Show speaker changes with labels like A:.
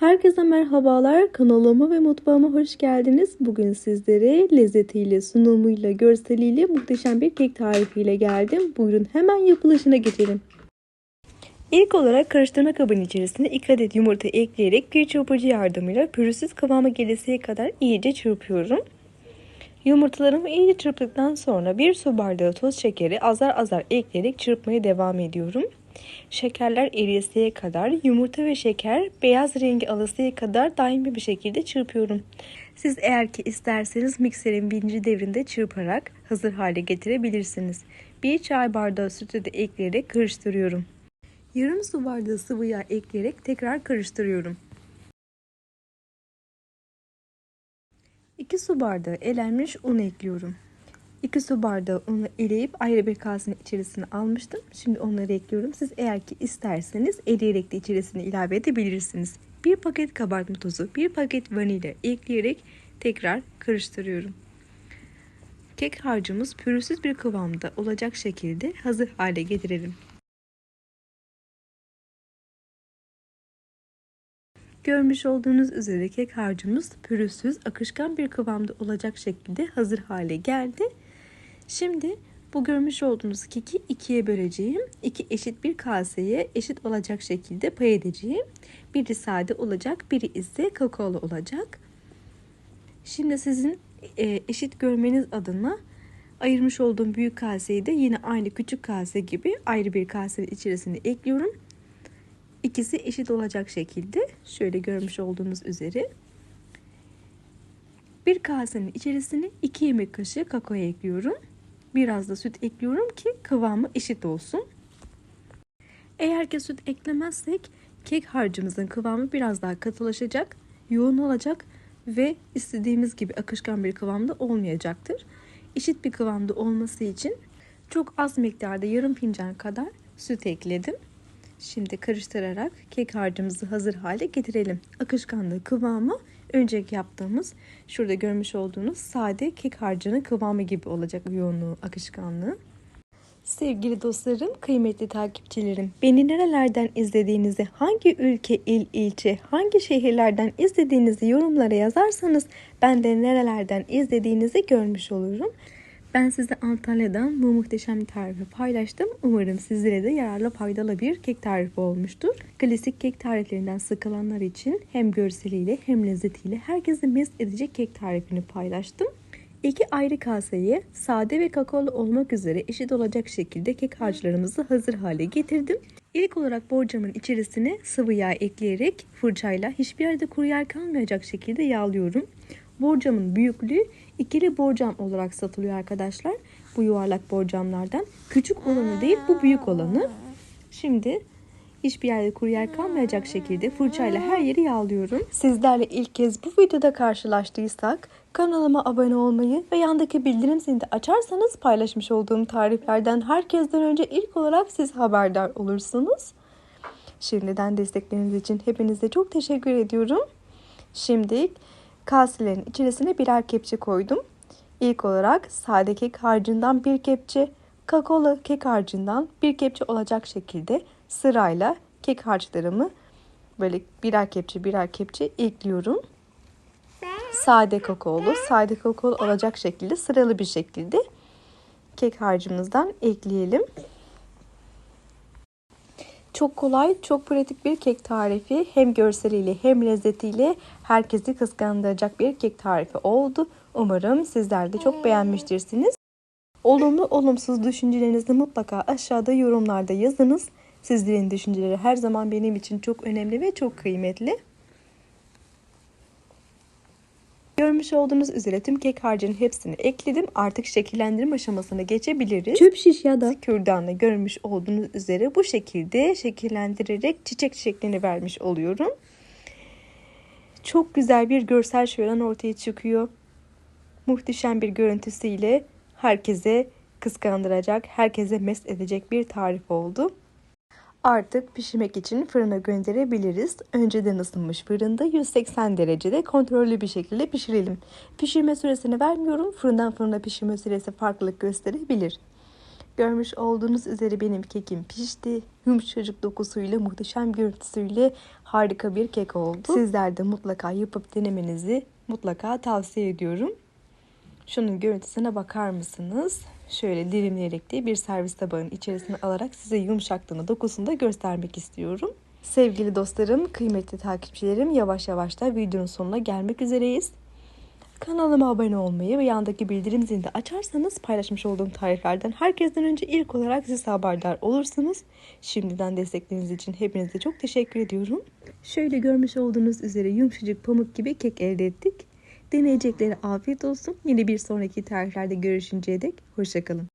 A: Herkese merhabalar. Kanalıma ve mutfağıma hoş geldiniz. Bugün sizlere lezzetiyle, sunumuyla, görseliyle muhteşem bir kek tarifiyle geldim. Buyurun hemen yapılışına geçelim. İlk olarak karıştırma kabının içerisine 2 adet yumurta ekleyerek bir çırpıcı yardımıyla pürüzsüz kıvama gelesiye kadar iyice çırpıyorum. Yumurtalarımı iyice çırptıktan sonra bir su bardağı toz şekeri azar azar ekleyerek çırpmaya devam ediyorum. Şekerler eriyesiye kadar yumurta ve şeker beyaz rengi alasıya kadar daimi bir şekilde çırpıyorum. Siz eğer ki isterseniz mikserin birinci devrinde çırparak hazır hale getirebilirsiniz. Bir çay bardağı sütü de ekleyerek karıştırıyorum. Yarım su bardağı sıvı yağ ekleyerek tekrar karıştırıyorum. 2 su bardağı elenmiş un ekliyorum. 2 su bardağı unu eleyip ayrı bir kasenin içerisine almıştım. Şimdi onları ekliyorum. Siz eğer ki isterseniz eleyerek de içerisine ilave edebilirsiniz. Bir paket kabartma tozu, bir paket vanilya ekleyerek tekrar karıştırıyorum. Kek harcımız pürüzsüz bir kıvamda olacak şekilde hazır hale getirelim. Görmüş olduğunuz üzere kek harcımız pürüzsüz, akışkan bir kıvamda olacak şekilde hazır hale geldi. Şimdi bu görmüş olduğunuz keki ikiye böleceğim. İki eşit bir kaseye eşit olacak şekilde pay edeceğim. Biri sade olacak, biri ise kakaolu olacak. Şimdi sizin e, eşit görmeniz adına ayırmış olduğum büyük kaseyi de yine aynı küçük kase gibi ayrı bir kasenin içerisine ekliyorum. İkisi eşit olacak şekilde şöyle görmüş olduğunuz üzere bir kasenin içerisine 2 yemek kaşığı kakao ekliyorum. Biraz da süt ekliyorum ki kıvamı eşit olsun. Eğer ki süt eklemezsek kek harcımızın kıvamı biraz daha katılaşacak, yoğun olacak ve istediğimiz gibi akışkan bir kıvamda olmayacaktır. Eşit bir kıvamda olması için çok az miktarda yarım fincan kadar süt ekledim. Şimdi karıştırarak kek harcımızı hazır hale getirelim. Akışkanlığı kıvamı önceki yaptığımız şurada görmüş olduğunuz sade kek harcının kıvamı gibi olacak yoğunluğu, akışkanlığı. Sevgili dostlarım, kıymetli takipçilerim, beni nerelerden izlediğinizi, hangi ülke, il, ilçe, hangi şehirlerden izlediğinizi yorumlara yazarsanız ben de nerelerden izlediğinizi görmüş olurum. Ben size Antalya'dan bu muhteşem tarifi paylaştım. Umarım sizlere de yararlı faydalı bir kek tarifi olmuştur. Klasik kek tariflerinden sıkılanlar için hem görseliyle hem lezzetiyle herkesi mest edecek kek tarifini paylaştım. İki ayrı kaseye sade ve kakaolu olmak üzere eşit olacak şekilde kek harçlarımızı hazır hale getirdim. İlk olarak borcamın içerisine sıvı yağ ekleyerek fırçayla hiçbir yerde kuru yer kalmayacak şekilde yağlıyorum. Borcamın büyüklüğü ikili borcam olarak satılıyor arkadaşlar. Bu yuvarlak borcamlardan. Küçük olanı değil bu büyük olanı. Şimdi hiçbir yerde kuru yer kalmayacak şekilde fırçayla her yeri yağlıyorum. Sizlerle ilk kez bu videoda karşılaştıysak kanalıma abone olmayı ve yandaki bildirim zilini de açarsanız paylaşmış olduğum tariflerden herkesten önce ilk olarak siz haberdar olursunuz. Şimdiden destekleriniz için hepinize çok teşekkür ediyorum. Şimdi kaselerin içerisine birer kepçe koydum. İlk olarak sade kek harcından bir kepçe, kakaolu kek harcından bir kepçe olacak şekilde sırayla kek harçlarımı böyle birer kepçe birer kepçe ekliyorum. Sade kakaolu, sade kakaolu olacak şekilde sıralı bir şekilde kek harcımızdan ekleyelim. Çok kolay, çok pratik bir kek tarifi. Hem görseliyle hem lezzetiyle herkesi kıskandıracak bir kek tarifi oldu. Umarım sizler de çok beğenmiştirsiniz. Olumlu olumsuz düşüncelerinizi mutlaka aşağıda yorumlarda yazınız. Sizlerin düşünceleri her zaman benim için çok önemli ve çok kıymetli. Görmüş olduğunuz üzere tüm kek harcının hepsini ekledim. Artık şekillendirme aşamasına geçebiliriz. Tüp şiş ya da kürdanla görmüş olduğunuz üzere bu şekilde şekillendirerek çiçek şeklini vermiş oluyorum. Çok güzel bir görsel şölen ortaya çıkıyor. Muhteşem bir görüntüsüyle herkese kıskandıracak, herkese mest edecek bir tarif oldu. Artık pişirmek için fırına gönderebiliriz. Önceden ısınmış fırında 180 derecede kontrollü bir şekilde pişirelim. Pişirme süresini vermiyorum. Fırından fırına pişirme süresi farklılık gösterebilir. Görmüş olduğunuz üzere benim kekim pişti. Yumuşacık dokusuyla, muhteşem görüntüsüyle harika bir kek oldu. Sizler de mutlaka yapıp denemenizi mutlaka tavsiye ediyorum. Şunun görüntüsüne bakar mısınız? Şöyle dilimleyerek de bir servis tabağının içerisine alarak size yumuşaklığını, dokusunu da göstermek istiyorum. Sevgili dostlarım, kıymetli takipçilerim yavaş yavaş da videonun sonuna gelmek üzereyiz. Kanalıma abone olmayı ve yandaki bildirim zilini de açarsanız paylaşmış olduğum tariflerden herkesten önce ilk olarak siz haberdar olursunuz. Şimdiden destekleriniz için hepinize çok teşekkür ediyorum. Şöyle görmüş olduğunuz üzere yumuşacık pamuk gibi kek elde ettik. Deneyeceklere afiyet olsun. Yine bir sonraki tariflerde görüşünceye dek hoşçakalın.